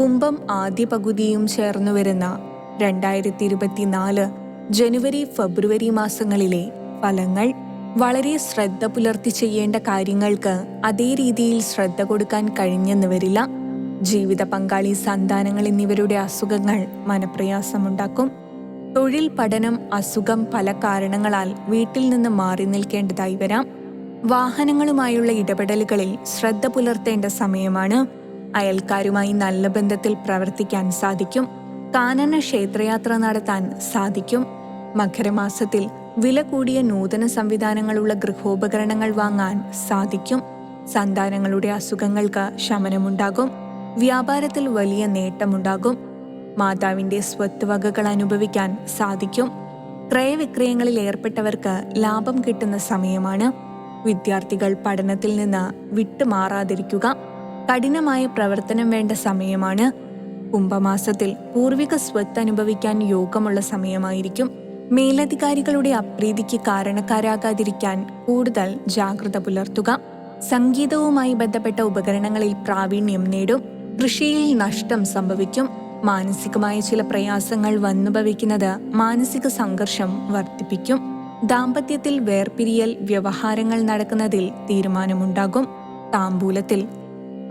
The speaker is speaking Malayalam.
കുംഭം ആദ്യ പകുതിയും ചേർന്നു വരുന്ന രണ്ടായിരത്തി ഇരുപത്തിനാല് ജനുവരി ഫെബ്രുവരി മാസങ്ങളിലെ ഫലങ്ങൾ വളരെ ശ്രദ്ധ പുലർത്തി ചെയ്യേണ്ട കാര്യങ്ങൾക്ക് അതേ രീതിയിൽ ശ്രദ്ധ കൊടുക്കാൻ കഴിഞ്ഞെന്ന് വരില്ല. ജീവിത പങ്കാളി സന്താനങ്ങൾ എന്നിവരുടെ അസുഖങ്ങൾ മനപ്രയാസമുണ്ടാക്കും. തൊഴിൽ പഠനം അസുഖം പല കാരണങ്ങളാൽ വീട്ടിൽ നിന്ന് മാറി നിൽക്കേണ്ടതായി വരാം. വാഹനങ്ങളുമായുള്ള ഇടപെടലുകളിൽ ശ്രദ്ധ പുലർത്തേണ്ട സമയമാണ് അയൽക്കാരുമായി നല്ല ബന്ധത്തിൽ പ്രവർത്തിക്കാൻ സാധിക്കും. കാനന ക്ഷേത്രയാത്ര നടത്താൻ സാധിക്കും. മകരമാസത്തിൽ വില കൂടിയ നൂതന സംവിധാനങ്ങളുള്ള ഗൃഹോപകരണങ്ങൾ വാങ്ങാൻ സാധിക്കും. സന്താനങ്ങളുടെ അസുഖങ്ങൾക്ക് ശമനമുണ്ടാകും. വ്യാപാരത്തിൽ വലിയ നേട്ടമുണ്ടാകും. മാതാവിന്റെ സ്വത്ത് വകകൾ അനുഭവിക്കാൻ സാധിക്കും. ക്രയവിക്രയങ്ങളിൽ ഏർപ്പെട്ടവർക്ക് ലാഭം കിട്ടുന്ന സമയമാണ്. വിദ്യാർത്ഥികൾ പഠനത്തിൽ നിന്ന് വിട്ടുമാറാതിരിക്കുക. കഠിനമായ പ്രവർത്തനം വേണ്ട സമയമാണ്. കുംഭമാസത്തിൽ പൂർവിക സ്വത്ത് അനുഭവിക്കാൻ യോഗമുള്ള സമയമായിരിക്കും. മേലധികാരികളുടെ അപ്രീതിക്ക് കാരണക്കാരാകാതിരിക്കാൻ കൂടുതൽ ജാഗ്രത പുലർത്തുക. സംഗീതവുമായി ബന്ധപ്പെട്ട ഉപകരണങ്ങളിൽ പ്രാവീണ്യം നേടും. കൃഷിയിൽ നഷ്ടം സംഭവിക്കും. മാനസികമായ ചില പ്രയാസങ്ങൾ വന്നുഭവിക്കുന്നത് മാനസിക സംഘർഷം വർദ്ധിപ്പിക്കും. ദാമ്പത്യത്തിൽ വേർപിരിയൽ വ്യവഹാരങ്ങൾ നടക്കുന്നതിൽ തീരുമാനമുണ്ടാകും. താമ്പൂലത്തിൽ